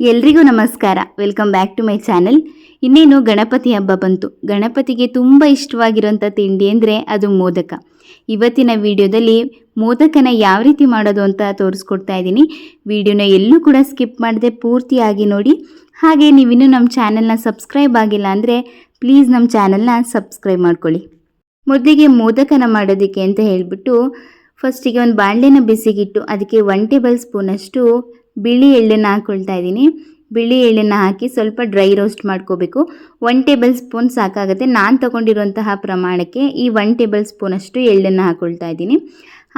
ಎಲ್ರಿಗೂ ನಮಸ್ಕಾರ. Welcome back to my channel ಇನ್ನೇನು ಗಣಪತಿ ಹಬ್ಬ ಬಂತು. ಗಣಪತಿಗೆ ತುಂಬ ಇಷ್ಟವಾಗಿರುವಂಥ ತಿಂಡಿ ಅಂದರೆ ಅದು ಮೋದಕ. ಇವತ್ತಿನ ವಿಡಿಯೋದಲ್ಲಿ ಮೋದಕನ ಯಾವ ರೀತಿ ಮಾಡೋದು ಅಂತ ತೋರಿಸ್ಕೊಡ್ತಾ ಇದ್ದೀನಿ. ವಿಡಿಯೋನ ಎಲ್ಲೂ ಕೂಡ ಸ್ಕಿಪ್ ಮಾಡದೆ ಪೂರ್ತಿಯಾಗಿ ನೋಡಿ. ಹಾಗೆ ನೀವಿನ್ನೂ ನಮ್ಮ ಚಾನೆಲ್ನ ಸಬ್ಸ್ಕ್ರೈಬ್ ಆಗಿಲ್ಲ ಅಂದರೆ ಪ್ಲೀಸ್ ನಮ್ಮ ಚಾನೆಲ್ನ ಸಬ್ಸ್ಕ್ರೈಬ್ ಮಾಡ್ಕೊಳ್ಳಿ. ಮೊದಲಿಗೆ ಮೋದಕನ ಮಾಡೋದಕ್ಕೆ ಅಂತ ಹೇಳಿಬಿಟ್ಟು ಫಸ್ಟಿಗೆ ಒಂದು ಬಾಣಲೆನ ಬಿಸಿಗಿಟ್ಟು, ಅದಕ್ಕೆ ಒನ್ ಟೇಬಲ್ ಸ್ಪೂನಷ್ಟು ಬಿಳಿ ಎಳ್ಳನ್ನು ಹಾಕೊಳ್ತಾ ಇದ್ದೀನಿ. ಬಿಳಿ ಎಳ್ಳನ್ನು ಹಾಕಿ ಸ್ವಲ್ಪ ಡ್ರೈ ರೋಸ್ಟ್ ಮಾಡ್ಕೋಬೇಕು. ಒನ್ ಟೇಬಲ್ ಸ್ಪೂನ್ ಸಾಕಾಗುತ್ತೆ. ನಾನು ತೊಗೊಂಡಿರುವಂತಹ ಪ್ರಮಾಣಕ್ಕೆ ಈ ಒನ್ ಟೇಬಲ್ ಸ್ಪೂನಷ್ಟು ಎಳ್ಳನ್ನು ಹಾಕೊಳ್ತಾ ಇದ್ದೀನಿ.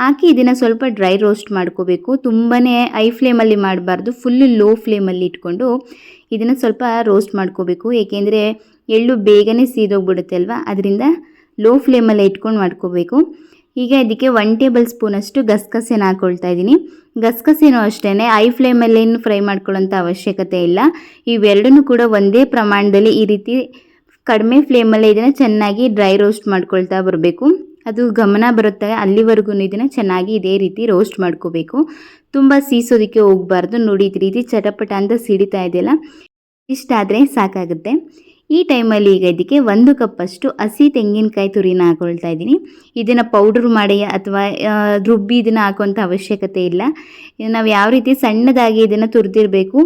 ಹಾಕಿ ಇದನ್ನು ಸ್ವಲ್ಪ ಡ್ರೈ ರೋಸ್ಟ್ ಮಾಡ್ಕೋಬೇಕು. ತುಂಬಾ ಐ ಫ್ಲೇಮಲ್ಲಿ ಮಾಡಬಾರ್ದು. ಫುಲ್ಲು ಲೋ ಫ್ಲೇಮಲ್ಲಿ ಇಟ್ಕೊಂಡು ಇದನ್ನು ಸ್ವಲ್ಪ ರೋಸ್ಟ್ ಮಾಡ್ಕೋಬೇಕು. ಏಕೆಂದರೆ ಎಳ್ಳು ಬೇಗನೆ ಸೀದೋಗ್ಬಿಡುತ್ತೆ ಅಲ್ವಾ? ಅದರಿಂದ ಲೋ ಫ್ಲೇಮಲ್ಲೇ ಇಟ್ಕೊಂಡು ಮಾಡ್ಕೋಬೇಕು. ಈಗ ಇದಕ್ಕೆ ಒನ್ ಟೇಬಲ್ ಸ್ಪೂನಷ್ಟು ಗಸಗಸೆನ ಹಾಕ್ಕೊಳ್ತಾ ಇದ್ದೀನಿ. ಗಸಗಸೆನೂ ಅಷ್ಟೇ ಐ ಫ್ಲೇಮಲ್ಲೇನು ಫ್ರೈ ಮಾಡ್ಕೊಳ್ಳೋಂಥ ಅವಶ್ಯಕತೆ ಇಲ್ಲ. ಇವೆರಡನ್ನೂ ಕೂಡ ಒಂದೇ ಪ್ರಮಾಣದಲ್ಲಿ ಈ ರೀತಿ ಕಡಿಮೆ ಫ್ಲೇಮಲ್ಲೇ ಇದನ್ನು ಚೆನ್ನಾಗಿ ಡ್ರೈ ರೋಸ್ಟ್ ಮಾಡ್ಕೊಳ್ತಾ ಬರಬೇಕು. ಅದು ಗಮನ ಬರುತ್ತೆ, ಅಲ್ಲಿವರೆಗೂ ಇದನ್ನು ಚೆನ್ನಾಗಿ ಇದೇ ರೀತಿ ರೋಸ್ಟ್ ಮಾಡ್ಕೋಬೇಕು. ತುಂಬ ಸೀಸೋದಕ್ಕೆ ಹೋಗಬಾರ್ದು, ನೋಡಿ ರೀತಿ ಚಟಪಟ ಅಂತ ಸಿಡಿತಾ ಇದೆಯಲ್ಲ? ಇಷ್ಟಾದರೆ ಸಾಕಾಗುತ್ತೆ. ಈ ಟೈಮಲ್ಲಿ ಈಗ ಇದಕ್ಕೆ ಒಂದು ಕಪ್ಪಷ್ಟು ಹಸಿ ತೆಂಗಿನಕಾಯಿ ತುರಿನ ಹಾಕೊಳ್ತಾ ಇದ್ದೀನಿ. ಇದನ್ನು ಪೌಡ್ರ್ ಮಾಡಿ ಅಥವಾ ರುಬ್ಬಿ ಇದನ್ನು ಹಾಕುವಂಥ ಅವಶ್ಯಕತೆ ಇಲ್ಲ. ನಾವು ಯಾವ ರೀತಿ ಸಣ್ಣದಾಗಿ ಇದನ್ನು ತುರಿದಿರಬೇಕು,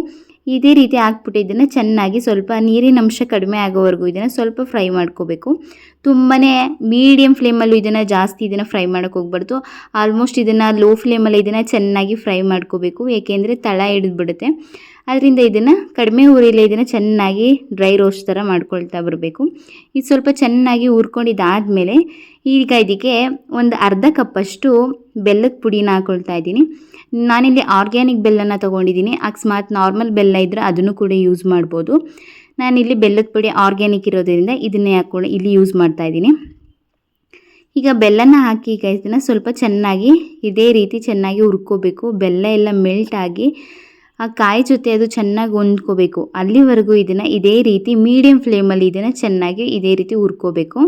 ಇದೇ ರೀತಿ ಹಾಕ್ಬಿಟ್ಟು ಇದನ್ನು ಚೆನ್ನಾಗಿ ಸ್ವಲ್ಪ ನೀರಿನ ಅಂಶ ಕಡಿಮೆ ಆಗೋವರೆಗೂ ಇದನ್ನು ಸ್ವಲ್ಪ ಫ್ರೈ ಮಾಡ್ಕೋಬೇಕು. ತುಂಬಾ ಮೀಡಿಯಮ್ ಫ್ಲೇಮಲ್ಲೂ ಇದನ್ನು ಜಾಸ್ತಿ ಇದನ್ನು ಫ್ರೈ ಮಾಡೋಕ್ಕೆ ಹೋಗ್ಬಾರ್ದು. ಆಲ್ಮೋಸ್ಟ್ ಇದನ್ನು ಲೋ ಫ್ಲೇಮಲ್ಲಿ ಇದನ್ನು ಚೆನ್ನಾಗಿ ಫ್ರೈ ಮಾಡ್ಕೋಬೇಕು. ಏಕೆಂದರೆ ತಳ ಹಿಡಿದ್ಬಿಡುತ್ತೆ. ಅದರಿಂದ ಇದನ್ನು ಕಡಿಮೆ ಉರಿಲಿ ಇದನ್ನು ಚೆನ್ನಾಗಿ ಡ್ರೈ ರೋಸ್ಟ್ ಥರ ಮಾಡ್ಕೊಳ್ತಾ ಬರಬೇಕು. ಇದು ಸ್ವಲ್ಪ ಚೆನ್ನಾಗಿ ಹುರ್ಕೊಂಡಿದ್ದಾದಮೇಲೆ ಈಗ ಇದಕ್ಕೆ ಒಂದು ಅರ್ಧ ಕಪ್ಪಷ್ಟು ಬೆಲ್ಲದ ಪುಡಿನ ಹಾಕ್ಕೊಳ್ತಾ ಇದ್ದೀನಿ. ನಾನಿಲ್ಲಿ ಆರ್ಗ್ಯಾನಿಕ್ ಬೆಲ್ಲನ ತೊಗೊಂಡಿದ್ದೀನಿ. ಅಕಸ್ಮಾತ್ ನಾರ್ಮಲ್ ಬೆಲ್ಲ ಇದ್ದರೆ ಅದನ್ನು ಕೂಡ ಯೂಸ್ ಮಾಡ್ಬೋದು. ನಾನಿಲ್ಲಿ ಬೆಲ್ಲದ ಪುಡಿ ಆರ್ಗ್ಯಾನಿಕ್ ಇರೋದ್ರಿಂದ ಇದನ್ನೇ ಹಾಕ್ಕೊಂಡು ಇಲ್ಲಿ ಯೂಸ್ ಮಾಡ್ತಾ ಇದ್ದೀನಿ. ಈಗ ಬೆಲ್ಲನ ಹಾಕಿ ಈಗ ಇದನ್ನು ಸ್ವಲ್ಪ ಚೆನ್ನಾಗಿ ಇದೇ ರೀತಿ ಚೆನ್ನಾಗಿ ಹುರ್ಕೋಬೇಕು. ಬೆಲ್ಲ ಎಲ್ಲ ಮೆಲ್ಟ್ ಆಗಿ ಆ ಕಾಯಿ ಜೊತೆ ಅದು ಚೆನ್ನಾಗಿ ಹೊಂದ್ಕೋಬೇಕು ಅಲ್ಲಿವರೆಗೂ ಇದನ್ನು ಇದೇ ರೀತಿ ಮೀಡಿಯಮ್ ಫ್ಲೇಮಲ್ಲಿ ಇದನ್ನು ಚೆನ್ನಾಗಿ ಇದೇ ರೀತಿ ಹುರ್ಕೋಬೇಕು.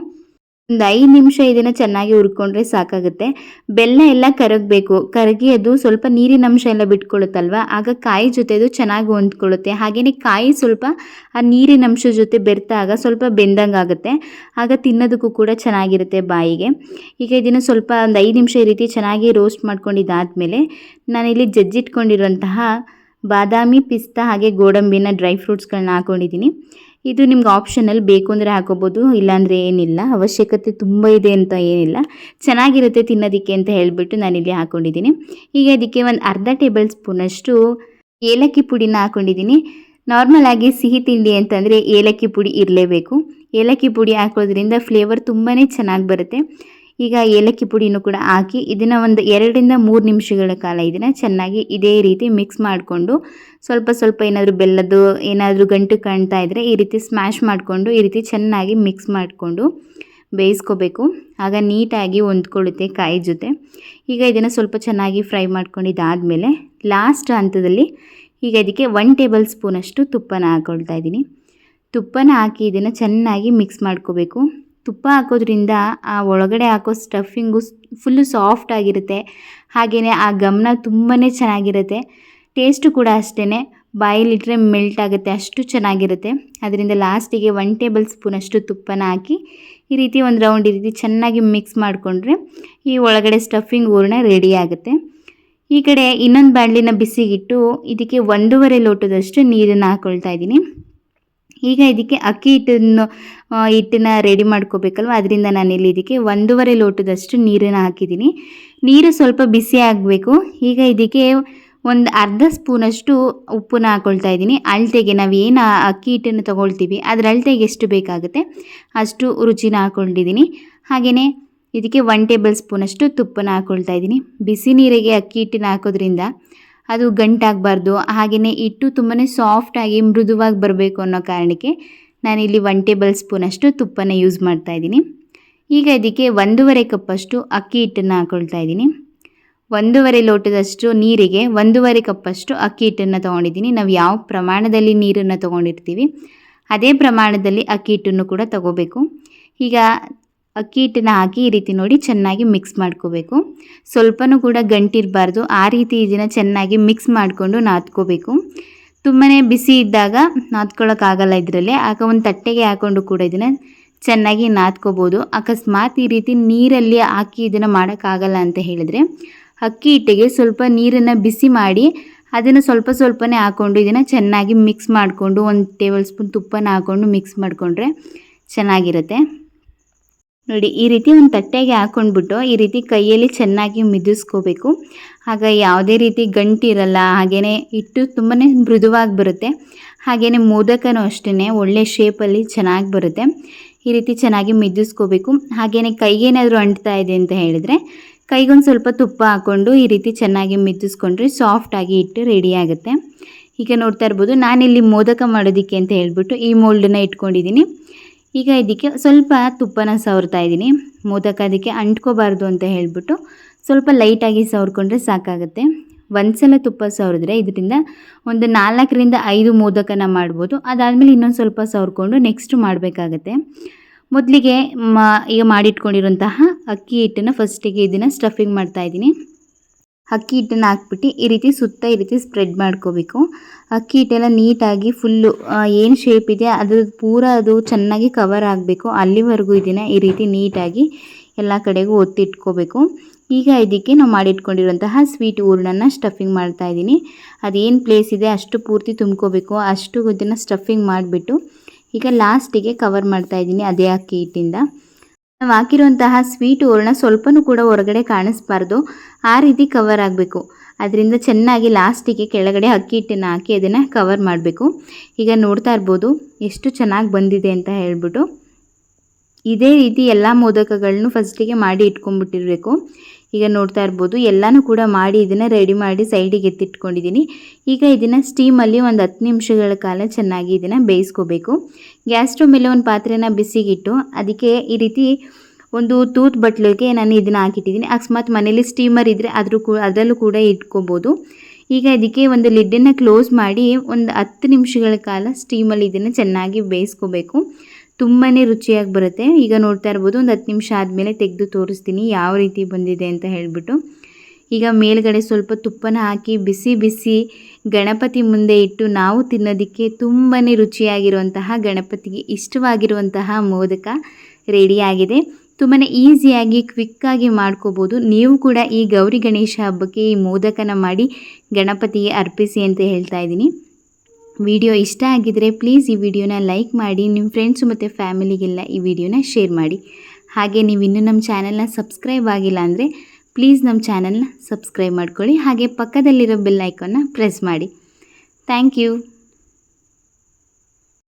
ಒಂದು ಐದು ನಿಮಿಷ ಇದನ್ನು ಚೆನ್ನಾಗಿ ಹುರ್ಕೊಂಡ್ರೆ ಸಾಕಾಗುತ್ತೆ. ಬೆಲ್ಲ ಎಲ್ಲ ಕರಗಬೇಕು. ಕರಗಿ ಅದು ಸ್ವಲ್ಪ ನೀರಿನ ಅಂಶ ಎಲ್ಲ ಬಿಟ್ಕೊಳ್ಳುತ್ತಲ್ವ ಆಗ ಕಾಯಿ ಜೊತೆ ಅದು ಚೆನ್ನಾಗಿ ಹೊಂದ್ಕೊಳ್ಳುತ್ತೆ ಹಾಗೆಯೇ ಕಾಯಿ ಸ್ವಲ್ಪ ಆ ನೀರಿನ ಅಂಶ ಜೊತೆ ಬೆರ್ತಾಗ ಸ್ವಲ್ಪ ಬೆಂದಂಗೆ ಆಗುತ್ತೆ. ಆಗ ತಿನ್ನೋದಕ್ಕೂ ಕೂಡ ಚೆನ್ನಾಗಿರುತ್ತೆ ಬಾಯಿಗೆ. ಈಗ ಇದನ್ನು ಸ್ವಲ್ಪ ಒಂದು ಐದು ನಿಮಿಷ ಈ ರೀತಿ ಚೆನ್ನಾಗಿ ರೋಸ್ಟ್ ಮಾಡ್ಕೊಂಡಿದ್ದಾದಮೇಲೆ ನಾನಿಲ್ಲಿ ಜಜ್ಜಿಟ್ಕೊಂಡಿರುವಂತಹ ಬಾದಾಮಿ ಪಿಸ್ತಾ ಹಾಗೆ ಗೋಡಂಬಿನ ಡ್ರೈ ಫ್ರೂಟ್ಸ್ಗಳನ್ನ ಹಾಕೊಂಡಿದ್ದೀನಿ. ಇದು ನಿಮ್ಗೆ ಆಪ್ಷನಲ್ಲಿ ಬೇಕು ಅಂದರೆ ಹಾಕೋಬೋದು, ಇಲ್ಲಾಂದರೆ ಏನಿಲ್ಲ. ಅವಶ್ಯಕತೆ ತುಂಬ ಇದೆ ಅಂತ ಏನಿಲ್ಲ. ಚೆನ್ನಾಗಿರುತ್ತೆ ತಿನ್ನೋದಕ್ಕೆ ಅಂತ ಹೇಳಿಬಿಟ್ಟು ನಾನಿಲ್ಲಿ ಹಾಕ್ಕೊಂಡಿದ್ದೀನಿ ಈಗ ಇದಕ್ಕೆ ಒಂದು ಅರ್ಧ ಟೇಬಲ್ ಸ್ಪೂನಷ್ಟು ಏಲಕ್ಕಿ ಪುಡಿನ ಹಾಕ್ಕೊಂಡಿದ್ದೀನಿ ನಾರ್ಮಲ್ ಆಗಿ ಸಿಹಿ ತಿಂಡಿ ಅಂತಂದರೆ ಏಲಕ್ಕಿ ಪುಡಿ ಇರಲೇಬೇಕು. ಏಲಕ್ಕಿ ಪುಡಿ ಹಾಕೋದ್ರಿಂದ ಫ್ಲೇವರ್ ತುಂಬಾ ಚೆನ್ನಾಗಿ ಬರುತ್ತೆ. ಈಗ ಏಲಕ್ಕಿ ಪುಡಿನೂ ಕೂಡ ಹಾಕಿ ಇದನ್ನು ಒಂದು ಎರಡರಿಂದ ಮೂರು ನಿಮಿಷಗಳ ಕಾಲ ಇದನ್ನು ಚೆನ್ನಾಗಿ ಇದೇ ರೀತಿ ಮಿಕ್ಸ್ ಮಾಡಿಕೊಂಡು ಸ್ವಲ್ಪ ಸ್ವಲ್ಪ ಏನಾದರೂ ಬೆಲ್ಲದ್ದು, ಏನಾದರೂ ಗಂಟು ಕಾಣ್ತಾ ಇದ್ದರೆ ಈ ರೀತಿ ಸ್ಮ್ಯಾಶ್ ಮಾಡಿಕೊಂಡು ಈ ರೀತಿ ಚೆನ್ನಾಗಿ ಮಿಕ್ಸ್ ಮಾಡಿಕೊಂಡು ಬೇಯಿಸ್ಕೋಬೇಕು. ಆಗ ನೀಟಾಗಿ ಹೊಂದ್ಕೊಳ್ಳುತ್ತೆ ಕಾಯಿ ಜೊತೆ. ಈಗ ಇದನ್ನು ಸ್ವಲ್ಪ ಚೆನ್ನಾಗಿ ಫ್ರೈ ಮಾಡ್ಕೊಂಡಿದ್ದಾದಮೇಲೆ ಲಾಸ್ಟ್ ಹಂತದಲ್ಲಿ ಈಗ ಇದಕ್ಕೆ ಒನ್ ಟೇಬಲ್ ಸ್ಪೂನಷ್ಟು ತುಪ್ಪನ ಹಾಕ್ಕೊಳ್ತಾ ಇದ್ದೀನಿ. ತುಪ್ಪನ ಹಾಕಿ ಇದನ್ನು ಚೆನ್ನಾಗಿ ಮಿಕ್ಸ್ ಮಾಡ್ಕೋಬೇಕು. ತುಪ್ಪ ಹಾಕೋದ್ರಿಂದ ಆ ಒಳಗಡೆ ಹಾಕೋ ಸ್ಟಫಿಂಗು ಫುಲ್ಲು ಸಾಫ್ಟ್ ಆಗಿರುತ್ತೆ. ಹಾಗೆಯೇ ಆ ಗಮನ ತುಂಬಾ ಚೆನ್ನಾಗಿರುತ್ತೆ. ಟೇಸ್ಟು ಕೂಡ ಅಷ್ಟೇ ಬಾಯಲ್ಲಿಟ್ಟರೆ ಮೆಲ್ಟ್ ಆಗುತ್ತೆ, ಅಷ್ಟು ಚೆನ್ನಾಗಿರುತ್ತೆ. ಅದರಿಂದ ಲಾಸ್ಟಿಗೆ ಒನ್ ಟೇಬಲ್ ಸ್ಪೂನಷ್ಟು ತುಪ್ಪನ ಹಾಕಿ ಈ ರೀತಿ ಒಂದು ರೌಂಡ್ ಈ ರೀತಿ ಚೆನ್ನಾಗಿ ಮಿಕ್ಸ್ ಮಾಡಿಕೊಂಡ್ರೆ ಈ ಒಳಗಡೆ ಸ್ಟಫಿಂಗ್ ಹೂರ್ಣ ರೆಡಿ ಆಗುತ್ತೆ. ಈ ಕಡೆ ಇನ್ನೊಂದು ಬಾಣಲಿನ ಬಿಸಿಗಿಟ್ಟು ಇದಕ್ಕೆ ಒಂದೂವರೆ ಲೋಟದಷ್ಟು ನೀರನ್ನು ಹಾಕ್ಕೊಳ್ತಾ ಇದ್ದೀನಿ. ಈಗ ಇದಕ್ಕೆ ಅಕ್ಕಿ ಹಿಟ್ಟನ್ನು ಹಿಟ್ಟನ್ನ ರೆಡಿ ಮಾಡ್ಕೋಬೇಕಲ್ವ? ಅದರಿಂದ ನಾನಿಲ್ಲಿ ಇದಕ್ಕೆ ಒಂದೂವರೆ ಲೋಟದಷ್ಟು ನೀರನ್ನು ಹಾಕಿದ್ದೀನಿ. ನೀರು ಸ್ವಲ್ಪ ಬಿಸಿ ಆಗಬೇಕು. ಈಗ ಇದಕ್ಕೆ ಒಂದು ಅರ್ಧ ಸ್ಪೂನಷ್ಟು ಉಪ್ಪನ್ನ ಹಾಕ್ಕೊಳ್ತಾ ಇದ್ದೀನಿ. ಅಳತೆಗೆ ನಾವು ಏನು ಅಕ್ಕಿ ಹಿಟ್ಟನ್ನು ತೊಗೊಳ್ತೀವಿ, ಅದರ ಅಳತೆಗೆ ಎಷ್ಟು ಬೇಕಾಗುತ್ತೆ ಅಷ್ಟು ರುಚಿನ ಹಾಕ್ಕೊಂಡಿದ್ದೀನಿ ಹಾಗೆಯೇ ಇದಕ್ಕೆ ಒನ್ ಟೇಬಲ್ ಸ್ಪೂನಷ್ಟು ತುಪ್ಪನ ಹಾಕ್ಕೊಳ್ತಾ ಇದ್ದೀನಿ. ಬಿಸಿ ನೀರಿಗೆ ಅಕ್ಕಿ ಹಿಟ್ಟನ್ನ ಹಾಕೋದ್ರಿಂದ ಅದು ಗಂಟಾಗಬಾರ್ದು. ಹಾಗೆಯೇ ಹಿಟ್ಟು ತುಂಬಾ ಸಾಫ್ಟಾಗಿ ಮೃದುವಾಗಿ ಬರಬೇಕು ಅನ್ನೋ ಕಾರಣಕ್ಕೆ ನಾನಿಲ್ಲಿ ಒನ್ ಟೇಬಲ್ ಸ್ಪೂನಷ್ಟು ತುಪ್ಪನ ಯೂಸ್ ಮಾಡ್ತಾ ಇದ್ದೀನಿ. ಈಗ ಇದಕ್ಕೆ ಒಂದೂವರೆ ಕಪ್ಪಷ್ಟು ಅಕ್ಕಿ ಹಿಟ್ಟನ್ನು ಹಾಕ್ಕೊಳ್ತಾ ಇದ್ದೀನಿ. ಒಂದೂವರೆ ಲೋಟದಷ್ಟು ನೀರಿಗೆ ಒಂದೂವರೆ ಕಪ್ಪಷ್ಟು ಅಕ್ಕಿ ಹಿಟ್ಟನ್ನು ತೊಗೊಂಡಿದ್ದೀನಿ. ನಾವು ಯಾವ ಪ್ರಮಾಣದಲ್ಲಿ ನೀರನ್ನು ತೊಗೊಂಡಿರ್ತೀವಿ, ಅದೇ ಪ್ರಮಾಣದಲ್ಲಿ ಅಕ್ಕಿ ಹಿಟ್ಟನ್ನು ಕೂಡ ತಗೋಬೇಕು. ಈಗ ಅಕ್ಕಿ ಹಿಟ್ಟನ್ನ ಹಾಕಿ ಈ ರೀತಿ ನೋಡಿ ಚೆನ್ನಾಗಿ ಮಿಕ್ಸ್ ಮಾಡ್ಕೋಬೇಕು. ಸ್ವಲ್ಪನೂ ಕೂಡ ಗಂಟಿರಬಾರ್ದು. ಆ ರೀತಿ ಇದನ್ನು ಚೆನ್ನಾಗಿ ಮಿಕ್ಸ್ ಮಾಡಿಕೊಂಡು ನಾದ್ಕೋಬೇಕು. ತುಂಬಾ ಬಿಸಿ ಇದ್ದಾಗ ನಾದ್ಕೊಳ್ಳೋಕ್ಕಾಗಲ್ಲ ಇದರಲ್ಲಿ. ಆಗ ಒಂದು ತಟ್ಟೆಗೆ ಹಾಕ್ಕೊಂಡು ಕೂಡ ಇದನ್ನು ಚೆನ್ನಾಗಿ ನಾದ್ಕೋಬೋದು. ಅಕಸ್ಮಾತ್ ಈ ರೀತಿ ನೀರಲ್ಲಿ ಹಾಕಿ ಇದನ್ನು ಮಾಡೋಕ್ಕಾಗಲ್ಲ ಅಂತ ಹೇಳಿದರೆ ಅಕ್ಕಿ ಹಿಟ್ಟಿಗೆ ಸ್ವಲ್ಪ ನೀರನ್ನು ಬಿಸಿ ಮಾಡಿ ಅದನ್ನು ಸ್ವಲ್ಪ ಸ್ವಲ್ಪನೇ ಹಾಕ್ಕೊಂಡು ಇದನ್ನು ಚೆನ್ನಾಗಿ ಮಿಕ್ಸ್ ಮಾಡಿಕೊಂಡು ಒಂದು ಟೇಬಲ್ ಸ್ಪೂನ್ ತುಪ್ಪನ ಹಾಕ್ಕೊಂಡು ಮಿಕ್ಸ್ ಮಾಡಿಕೊಂಡ್ರೆ ಚೆನ್ನಾಗಿರುತ್ತೆ. ನೋಡಿ, ಈ ರೀತಿ ಒಂದು ತಟ್ಟೆಗೆ ಹಾಕ್ಕೊಂಡ್ಬಿಟ್ಟು ಈ ರೀತಿ ಕೈಯಲ್ಲಿ ಚೆನ್ನಾಗಿ ಮಿದಿಸ್ಕೋಬೇಕು. ಆಗ ಯಾವುದೇ ರೀತಿ ಗಂಟಿರಲ್ಲ ಹಾಗೆಯೇ ಹಿಟ್ಟು ತುಂಬಾ ಮೃದುವಾಗಿ ಬರುತ್ತೆ. ಹಾಗೆಯೇ ಮೋದಕನೂ ಅಷ್ಟೇ ಒಳ್ಳೆ ಶೇಪಲ್ಲಿ ಚೆನ್ನಾಗಿ ಬರುತ್ತೆ. ಈ ರೀತಿ ಚೆನ್ನಾಗಿ ಮಿದಿಸ್ಕೋಬೇಕು. ಹಾಗೆಯೇ ಕೈಗೇನಾದರೂ ಅಂಟ್ತಾ ಇದೆ ಅಂತ ಹೇಳಿದ್ರೆ, ಕೈಗೊಂದು ಸ್ವಲ್ಪ ತುಪ್ಪ ಹಾಕ್ಕೊಂಡು ಈ ರೀತಿ ಚೆನ್ನಾಗಿ ಮಿದಿಸ್ಕೊಂಡ್ರೆ ಸಾಫ್ಟಾಗಿ ಹಿಟ್ಟು ರೆಡಿ ಆಗುತ್ತೆ. ಈಗ ನೋಡ್ತಾ ಇರ್ಬೋದು, ನಾನಿಲ್ಲಿ ಮೋದಕ ಮಾಡೋದಕ್ಕೆ ಅಂತ ಹೇಳ್ಬಿಟ್ಟು ಈ ಮೋಲ್ಡನ್ನ ಇಟ್ಕೊಂಡಿದ್ದೀನಿ. ಈಗ ಇದಕ್ಕೆ ಸ್ವಲ್ಪ ತುಪ್ಪನ ಸವರ್ತಾ ಇದ್ದೀನಿ. ಮೋದಕ ಅದಕ್ಕೆ ಅಂಟ್ಕೋಬಾರ್ದು ಅಂತ ಹೇಳಿಬಿಟ್ಟು ಸ್ವಲ್ಪ ಲೈಟಾಗಿ ಸವರ್ಕೊಂಡ್ರೆ ಸಾಕಾಗುತ್ತೆ. ಒಂದ್ಸಲ ತುಪ್ಪ ಸವರಿದ್ರೆ ಇದರಿಂದ ಒಂದು ನಾಲ್ಕರಿಂದ ಐದು ಮೋದಕನ ಮಾಡ್ಬೋದು. ಅದಾದಮೇಲೆ ಇನ್ನೊಂದು ಸ್ವಲ್ಪ ಸವರ್ಕೊಂಡು ನೆಕ್ಸ್ಟ್ ಮಾಡಬೇಕಾಗತ್ತೆ. ಮೊದಲಿಗೆ ಮಾ, ಈಗ ಮಾಡಿಟ್ಕೊಂಡಿರುವಂತಹ ಅಕ್ಕಿ ಹಿಟ್ಟನ್ನು ಫಸ್ಟಿಗೆ ಇದನ್ನು ಸ್ಟಫಿಂಗ್ ಮಾಡ್ತಾಯಿದ್ದೀನಿ ಅಕ್ಕಿ ಹಿಟ್ಟನ್ನು ಹಾಕ್ಬಿಟ್ಟು ಈ ರೀತಿ ಸುತ್ತ ಈ ರೀತಿ ಸ್ಪ್ರೆಡ್ ಮಾಡ್ಕೋಬೇಕು. ಅಕ್ಕಿ ಹಿಟ್ಟೆಲ್ಲ ನೀಟಾಗಿ ಫುಲ್ಲು ಏನು ಶೇಪ್ ಇದೆ ಅದು ಪೂರ ಅದು ಚೆನ್ನಾಗಿ ಕವರ್ ಆಗಬೇಕು. ಅಲ್ಲಿವರೆಗೂ ಇದನ್ನು ಈ ರೀತಿ ನೀಟಾಗಿ ಎಲ್ಲ ಕಡೆಗೂ ಒತ್ತಿಟ್ಕೋಬೇಕು. ಈಗ ಇದಕ್ಕೆ ನಾವು ಮಾಡಿಟ್ಕೊಂಡಿರುವಂತಹ ಸ್ವೀಟ್ ಹೂರ್ಣನ ಸ್ಟಫಿಂಗ್ ಮಾಡ್ತಾ ಇದ್ದೀನಿ. ಅದೇನು ಪ್ಲೇಸ್ ಇದೆ ಅಷ್ಟು ಪೂರ್ತಿ ತುಂಬ್ಕೋಬೇಕು. ಅಷ್ಟು ಇದನ್ನು ಸ್ಟಫಿಂಗ್ ಮಾಡಿಬಿಟ್ಟು ಈಗ ಲಾಸ್ಟಿಗೆ ಕವರ್ ಮಾಡ್ತಾ ಇದ್ದೀನಿ ಅದೇ ಅಕ್ಕಿ ಹಿಟ್ಟಿಂದ. ನಾವು ಹಾಕಿರುವಂತಹ ಸ್ವೀಟ್ ಹೂರ್ಣ ಸ್ವಲ್ಪನೂ ಕೂಡ ಹೊರಗಡೆ ಕಾಣಿಸ್ಬಾರ್ದು. ಆ ರೀತಿ ಕವರ್ ಆಗಬೇಕು. ಅದರಿಂದ ಚೆನ್ನಾಗಿ ಲಾಸ್ಟಿಗೆ ಕೆಳಗಡೆ ಅಕ್ಕಿ ಹಿಟ್ಟನ್ನು ಹಾಕಿ ಅದನ್ನು ಕವರ್ ಮಾಡಬೇಕು. ಈಗ ನೋಡ್ತಾ ಇರ್ಬೋದು ಎಷ್ಟು ಚೆನ್ನಾಗಿ ಬಂದಿದೆ ಅಂತ ಹೇಳ್ಬಿಟ್ಟು. ಇದೇ ರೀತಿ ಎಲ್ಲ ಮೋದಕಗಳನ್ನು ಫಸ್ಟಿಗೆ ಮಾಡಿ ಇಟ್ಕೊಂಡ್ಬಿಟ್ಟಿರಬೇಕು. ಈಗ ನೋಡ್ತಾ ಇರ್ಬೋದು. ಎಲ್ಲನೂ ಕೂಡ ಮಾಡಿ ಇದನ್ನು ರೆಡಿ ಮಾಡಿ ಸೈಡಿಗೆ ಎತ್ತಿಟ್ಕೊಂಡಿದ್ದೀನಿ ಈಗ ಇದನ್ನು ಸ್ಟೀಮಲ್ಲಿ ಒಂದು ಹತ್ತು ನಿಮಿಷಗಳ ಕಾಲ ಚೆನ್ನಾಗಿ ಇದನ್ನು ಬೇಯಿಸ್ಕೋಬೇಕು. ಗ್ಯಾಸ್ ಸ್ಟವ್ ಮೇಲೆ ಒಂದು ಪಾತ್ರೆನ ಬಿಸಿಗಿಟ್ಟು ಅದಕ್ಕೆ ಈ ರೀತಿ ಒಂದು ತೂತ್ ಬಟ್ಲಿಗೆ ನಾನು ಇದನ್ನು ಹಾಕಿಟ್ಟಿದ್ದೀನಿ ಅಕಸ್ಮಾತ್ ಮನೇಲಿ ಸ್ಟೀಮರ್ ಇದ್ದರೆ ಅದ್ರೂ ಕೂಡ ಅದರಲ್ಲೂ ಕೂಡ ಇಟ್ಕೋಬೋದು. ಈಗ ಇದಕ್ಕೆ ಒಂದು ಲಿಡ್ಡನ್ನು ಕ್ಲೋಸ್ ಮಾಡಿ ಒಂದು ಹತ್ತು ನಿಮಿಷಗಳ ಕಾಲ ಸ್ಟೀಮಲ್ಲಿ ಇದನ್ನು ಚೆನ್ನಾಗಿ ಬೇಯಿಸ್ಕೋಬೇಕು. ತುಂಬಾ ರುಚಿಯಾಗಿ ಬರುತ್ತೆ. ಈಗ ನೋಡ್ತಾ ಇರ್ಬೋದು ಒಂದು ಹತ್ತು ನಿಮಿಷ ಆದಮೇಲೆ ತೆಗೆದು ತೋರಿಸ್ತೀನಿ ಯಾವ ರೀತಿ ಬಂದಿದೆ ಅಂತ ಹೇಳಿಬಿಟ್ಟು. ಈಗ ಮೇಲ್ಗಡೆ ಸ್ವಲ್ಪ ತುಪ್ಪನ ಹಾಕಿ ಬಿಸಿ ಬಿಸಿ ಗಣಪತಿ ಮುಂದೆ ಇಟ್ಟು ನಾವು ತಿನ್ನೋದಕ್ಕೆ ತುಂಬಾ ರುಚಿಯಾಗಿರುವಂತಹ ಗಣಪತಿಗೆ ಇಷ್ಟವಾಗಿರುವಂತಹ ಮೋದಕ ರೆಡಿಯಾಗಿದೆ ತುಂಬಾ ಈಸಿಯಾಗಿ ಕ್ವಿಕ್ಕಾಗಿ ಮಾಡ್ಕೋಬೋದು. ನೀವು ಕೂಡ ಈ ಗೌರಿ ಗಣೇಶ ಹಬ್ಬಕ್ಕೆ ಈ ಮೋದಕನ ಮಾಡಿ ಗಣಪತಿಗೆ ಅರ್ಪಿಸಿ ಅಂತ ಹೇಳ್ತಾ ಇದ್ದೀನಿ. ವಿಡಿಯೋ ಇಷ್ಟ ಆಗಿದ್ದರೆ ಪ್ಲೀಸ್ ಈ ವಿಡಿಯೋನ ಲೈಕ್ ಮಾಡಿ ನಿಮ್ಮ ಫ್ರೆಂಡ್ಸು ಮತ್ತು ಫ್ಯಾಮಿಲಿಗೆಲ್ಲ ಈ ವಿಡಿಯೋನ ಶೇರ್ ಮಾಡಿ. ಹಾಗೆ ನೀವು ಇನ್ನೂ ನಮ್ಮ ಚಾನಲ್ನ ಸಬ್ಸ್ಕ್ರೈಬ್ ಆಗಿಲ್ಲ ಅಂದರೆ ಪ್ಲೀಸ್ ನಮ್ಮ ಚಾನಲ್ನ ಸಬ್ಸ್ಕ್ರೈಬ್ ಮಾಡ್ಕೊಳ್ಳಿ. ಹಾಗೆ ಪಕ್ಕದಲ್ಲಿರೋ ಬೆಲ್ ಐಕನ್ನ ಪ್ರೆಸ್ ಮಾಡಿ. Thank you